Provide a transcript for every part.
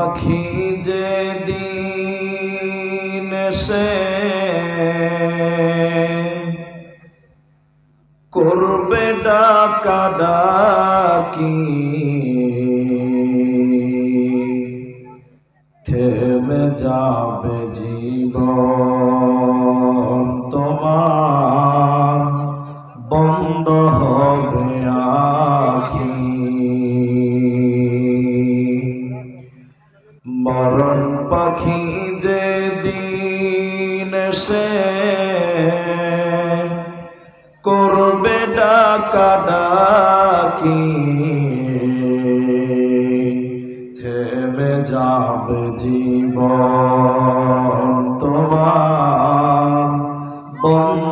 পাখি যে দিন সে করবে ডাকা ডাকি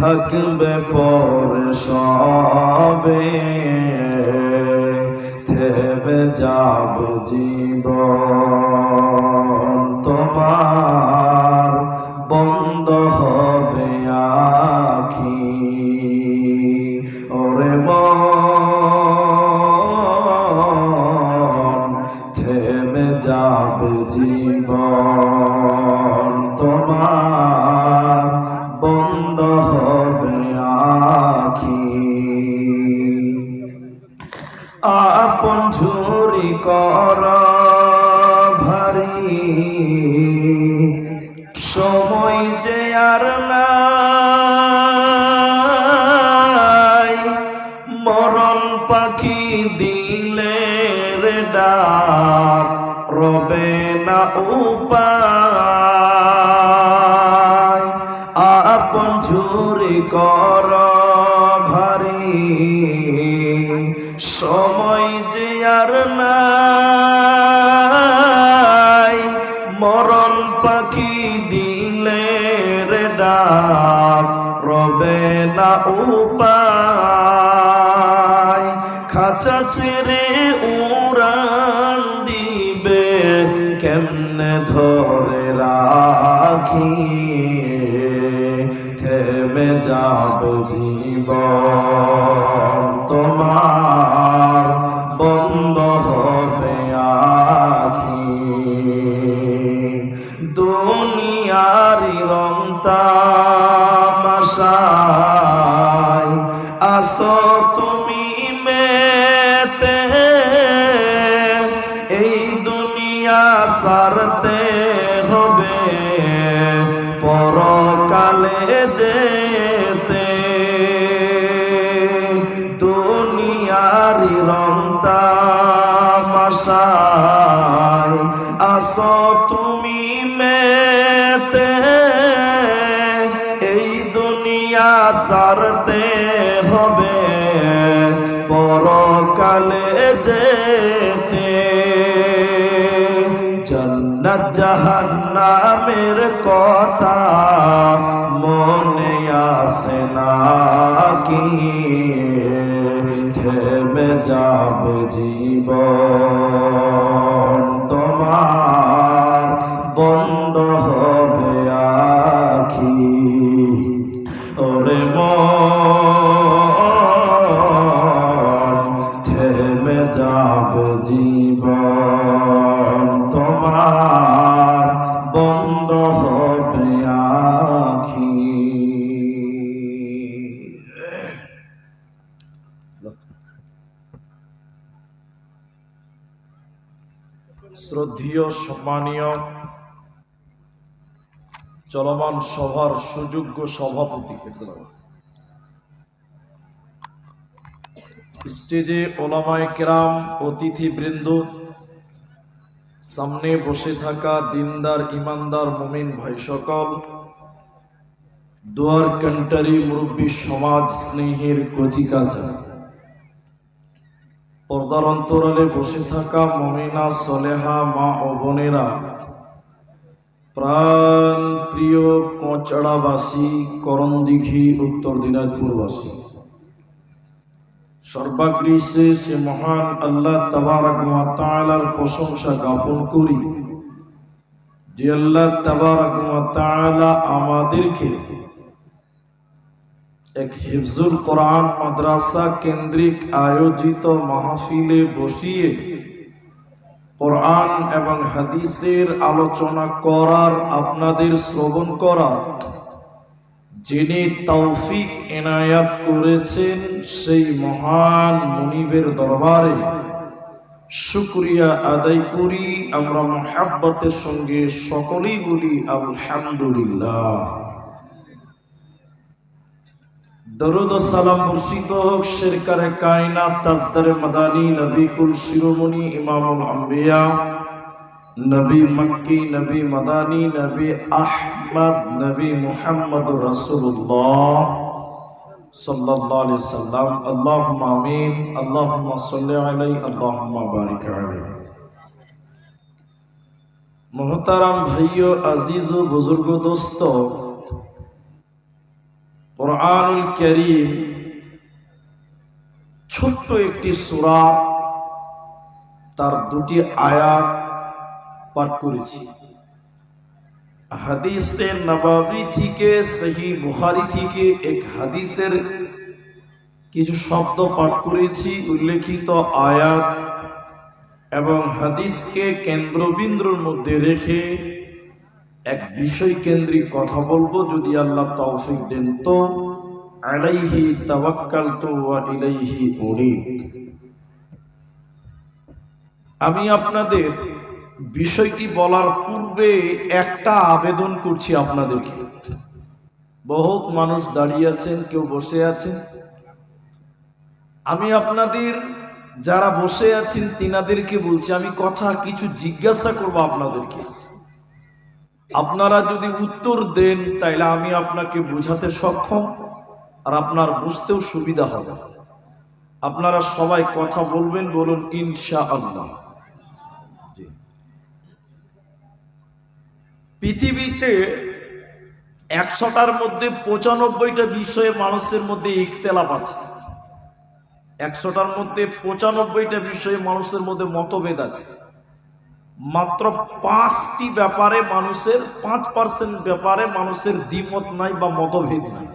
থাকবে পরে সবে। থেমে যাবে জীবন তোমার। পাখি দিলে রে ডাক? রবে না উপায়। আপন ঝুরি কর ভারী সময় যে আর নাই। মরণ পাখি দিলে রে ডাক। রবে না উপায়। খাঁচা ছেড়ে উড়ান দিবে কেমনে ধরে রাখি থেমে যাবে জীবন। দুনিয়ারি রং তামাশায় আসো তুমি মেতে, এই দুনিয়া সারতে হবে। পরকালে যেতে, জান্নাত জাহান্নামের কথা মনে আসে না কি? থেমে যাবে জীবন তোমার বন্ধ হবে আখি। শ্রদ্ধীয় সম্মানীয়, চলমান সভার সুযোগ্য সভাপতি স্টেজে ওলামায় কেরাম, অতিথিবৃন্দ, সামনে বসে থাকা দিনদার, ইমানদার, মুমিন ভাই সকল, দুয়ার কান্টারি মুরব্বী, সমাজ স্নেহের কচিকাচা। পর্দার অন্তরালে বসে থাকা মমিনা, সলেহা, মা ও বোনেরা, প্রাণ প্রিয় কোচড়াবাসী করণদিঘি, উত্তর দিনাজপুরবাসী, সর্বাগ্রীষে সে মহান আল্লাহ তাআলার প্রশংসা জ্ঞাপন করি। যে আল্লাহ তাআলা আমাদেরকে এক হিফজুল কোরআন মাদ্রাসা কেন্দ্রিক আয়োজিত মাহফিলে বসিয়ে কোরআন এবং হাদিসের আলোচনা করার, আপনাদের শ্রবণ করা যিনি তৌফিক এনায়াত করেছেন সেই মহান মনিবের দরবারে শুক্রিয়া আদায় করি। আমরা মহাব্বতের সঙ্গে সকলেই বলি আলহামদুলিল্লাহ। দরুদ সালাম বর্ষিত হোক শেরকারে কায়নাত, তাজদারে মাদানী নবী কুল শিরোমণি, ইমামুল আম্বিয়া, নবী মক্কি, নবী মাদানী, নবী আহমদ, নবী মুহাম্মদ রাসূলুল্লাহ সাল্লাল্লাহু আলাইহি সাল্লাম। আল্লাহুম্মা আমিন, আল্লাহুম্মা সাল্লি আলাইহি, আল্লাহুম্মা বারিক আলাইহি। মোহতারাম ভাইও আজিজ ও বুজুর্গ, দোস্ত কোরআনুল করিম ছোট্ট একটি সূরা তার দুটি আয়াত পাঠ করেছি। হাদিসে নবাবী থেকে, সহি বুখারি থেকে এক হাদিসের কিছু শব্দ পাঠ করেছি, উল্লেখিত আয়াত এবং হাদিসকে কেন্দ্রবিন্দুর মধ্যে রেখে এক বিষয় কেন্দ্রিক কথা বলব, যদি আল্লাহ তৌফিক দেন তো, আলাইহি তাওয়াক্কালতু ওয়া ইলাইহি উনিব। আমি আপনাদের বিষয়টি বলার পূর্বে একটা আবেদন করছি আপনাদেরকে। বহুত মানুষ দাঁড়িয়ে আছেন, কেউ বসে আছেন। আমি আপনাদের, যারা বসে আছেন, তিনাদেরকে বলছি, আমি কথা কিছু জিজ্ঞাসা করব আপনাদেরকে। আপনারা যদি উত্তর দেন, তাইলে আমি আপনাকে বোঝাতে সক্ষম, আর আপনার বুঝতেও সুবিধা হবে। আপনারা সবাই কথা বলবেন, বলুন ইনশা আল্লাহ পৃথিবীতে একশোটার মধ্যে পঁচানব্বইটা বিষয়ে মানুষের মধ্যে ইখতেলাপ আছে। একশোটার মধ্যে পঁচানব্বইটা বিষয়ে মানুষের মধ্যে মতভেদ আছে। মাত্র পাঁচটি ব্যাপারে মানুষের, পাঁচ পার্সেন্ট ব্যাপারে মানুষের দ্বিমত নাই বা মতভেদ নাই।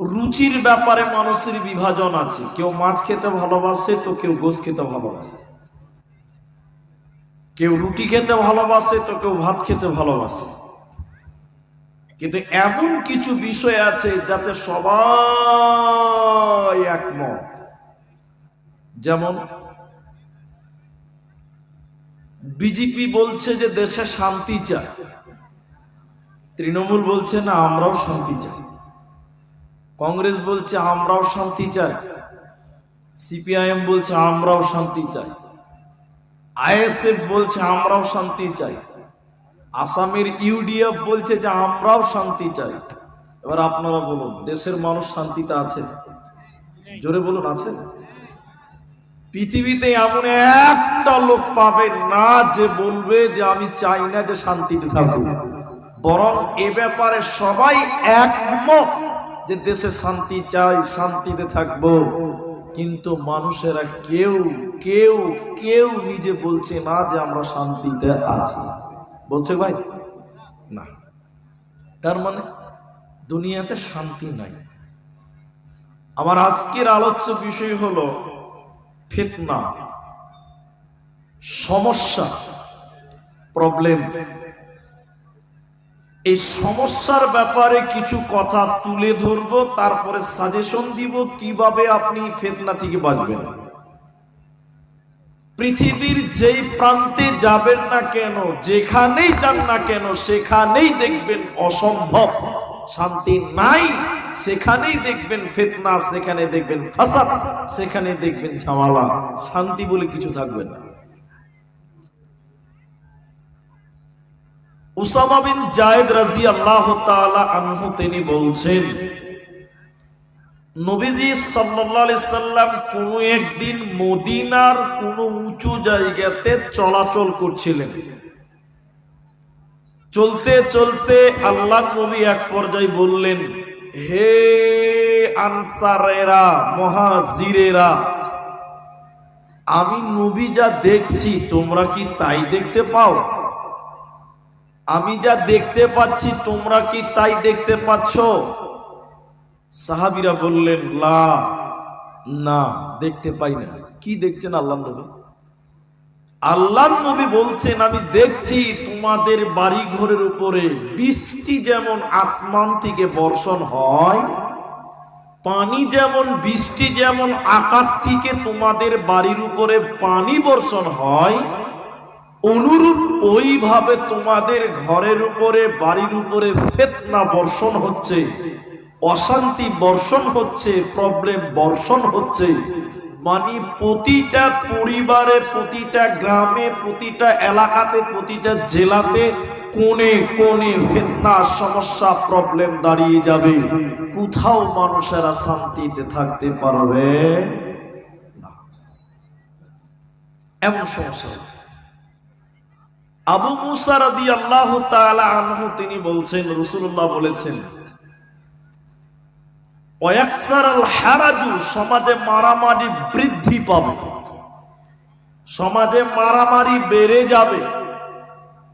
রুচির ব্যাপারে মানুষের বিভাজন আছে। কেউ মাছ খেতে ভালোবাসে তো কেউ গোস খেতে ভালোবাসে। কেউ রুটি খেতে ভালোবাসে তো কেউ ভাত খেতে ভালোবাসে। কিন্তু এমন কিছু বিষয় আছে যাতে সবাই একমত। যেমন বিজেপি বলছে যে দেশে শান্তি চায় তৃণমূল বলছে, না, আমরাও শান্তি চাই। কংগ্রেস বলছে, আমরাও শান্তি চাই। সিপিআইএম বলছে, আমরাও শান্তি চাই। আইএসএফ বলছে, আমরাও শান্তি চাই। আসামের ইউডিএফ বলছে যে, আমরাও শান্তি চাই। এবার আপনারা বলুন, দেশের মানুষ শান্তিতে আছে? জোরে বলুন, আছে? পৃথিবীতে এমন একটা লোক পাবে না যে বলবে যে আমি চাই না যে শান্তিতে থাকুক। বরং এ ব্যাপারে সবাই একমত যে দেশে শান্তি চাই, শান্তিতে থাকব। কিন্তু মানুষেরা কেউ কেউ কেউ নিজে বলছে না যে আমরা শান্তিতে আছি। বলছে ভাই, না। তার মানে দুনিয়াতে শান্তি নাই। আমার আজকের আলোচ্য বিষয় হলো ফিতনা, সমস্যা প্রবলেম এই সমস্যার ব্যাপারে কিছু কথা তুলে ধরবো, তারপরে সাজেশন দিব কীভাবে আপনি ফেতনা থেকে বাঁচবেন। পৃথিবীর যেই প্রান্তে যাবেন না কেন, যেখানেই যান না কেন, সেখানেই দেখবেন অসম্ভব, শান্তি নাই। সেখানেই দেখবেন ফিতনা, সেখানে দেখবেন ফাসাদ, সেখানে দেখবেন ঝামেলা। শান্তি বলে কিছু থাকবে না। উসামা বিন রাদিয়াল্লাহু তাআলা আনহু তিনি বলছেন, নবীজি আলাইহি সাল্লাম কোন একদিন মদিনার কোন উঁচু জায়গাতে চলাচল করছিলেন। চলতে চলতে আল্লাহ নবী এক পর্যায়ে বললেন হে আনসারেরা, মহাজিরেরা, আমি নবী যা দেখছি, তোমরা কি তাই দেখতে পাও? আমি যা দেখতে পাচ্ছি, তোমরা কি তাই দেখতে পাচ্ছ? সাহাবিরা বললেন, লা, না, দেখতে পাই না। কি দেখছেন আল্লাহ নবী? আল্লাহ নবী বলছেন, আমি দেখছি তোমাদের বাড়ি ঘরের উপরে বৃষ্টি যেমন আসমান থেকে বর্ষণ হয়, পানি যেমন, বৃষ্টি যেমন আকাশ থেকে তোমাদের বাড়ির উপরে পানি বর্ষণ হয়, অনুরূপ ওইভাবে তোমাদের ঘরের উপরে, বাড়ির উপরে ফেতনা বর্ষণ হচ্ছে, অশান্তি বর্ষণ হচ্ছে প্রবলেম বর্ষণ হচ্ছে। মানে প্রতিটা পরিবারে, প্রতিটা গ্রামে, প্রতিটা এলাকাতে, প্রতিটা জেলাতে কোণে কোণে ফেতনা সমস্যা প্রবলেম দাঁড়িয়ে যাবে। কোথাও মানুষেরা শান্তিতে থাকতে পারবে এমন সমস্যা। আবু মুসা রাদি আল্লাহ তিনি বলছেন রসুল্লাহ বলেছেন হারাজু, সমাজে মারামারি বৃদ্ধি পাবে। সমাজে মারামারি বেড়ে যাবে।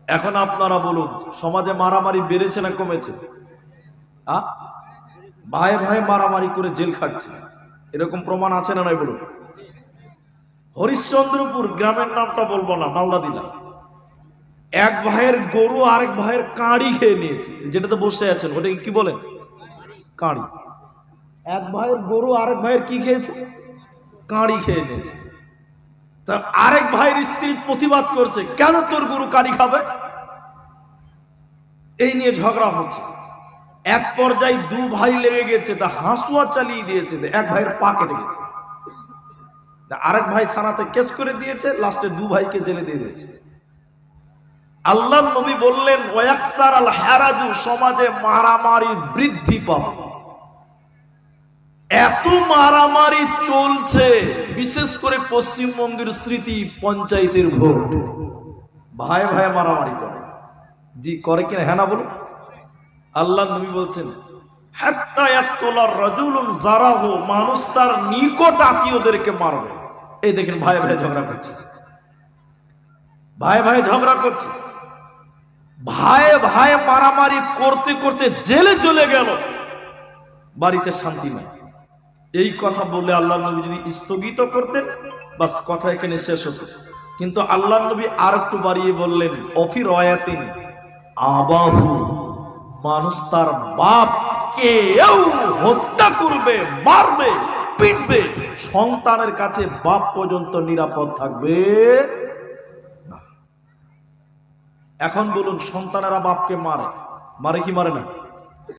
এখন আপনারা বলুন, সমাজে মারামারি বেড়েছে না কমেছে? আ? ভাই ভাই মারামারি করে জেল খাটছে। এরকম প্রমাণ আছে না নাই বলুন? হরিশ্চন্দ্রপুর গ্রামের নামটা বলব না, মালদা দিলাম। এক ভাইয়ের গরু আরেক ভাইয়ের কাঁড়ি খেয়ে নিয়েছে। যেটাতে বসে আছেন, ওটাকে কি বলেন কাঁড়ি। এক ভাইয়ের গরু, আরেক ভাইয়ের কি খেয়েছে? কাঁড়ি খেয়ে নিয়েছে। তা আরেক ভাইয়ের স্ত্রী প্রতিবাদ করছে, কেন তোর গরু কাঁড়ি খাবে? এই নিয়ে ঝগড়া হচ্ছে। এক পর্যায়ে দু ভাই লেগে গেছে, তা হাসুয়া চালিয়ে দিয়েছে এক ভাইয়ের পা কেটে গেছে। আরেক ভাই থানাতে কেস করে দিয়েছে, লাস্টে দু ভাইকে জেলে দিয়ে দিয়েছে। আল্লাহ নবী বললেন আল হারাজু সমাজে মারামারি বৃদ্ধি পাবে। এত মারামারি চলছে, বিশেষ করে পশ্চিমবঙ্গের স্মৃতি পঞ্চায়েতের ভোট। ভাই ভাই মারামারি করে। জি, করে কিনা? হ্যাঁ না বলুন। আল্লাহ নবী বলছেন মানুষ তার নিকট আত্মীয়দেরকে মারবে। এই দেখেন, ভাই ভাই ঝগড়া করছে। ভাই ভাই ঝগড়া করছে। ভাই ভাই মারামারি করতে করতে জেলে চলে গেল। বাড়িতে শান্তি নাই। এই কথা বলে আল্লাহ নবী যদি স্থগিত করতেন, বাস কথা এখানে শেষ হতো। কিন্তু আল্লাহ নবী আর একটু বাড়িয়ে বললেন অফির অয়াতিন আবাহু, মানুষ তার বাপ কেউ হত্যা করবে, মারবে, পিটবে, সন্তানের কাছে বাপ পর্যন্ত নিরাপদ থাকবে এখন বলুন, সন্তানেরা বাপকে মারে মারে কি মারে না?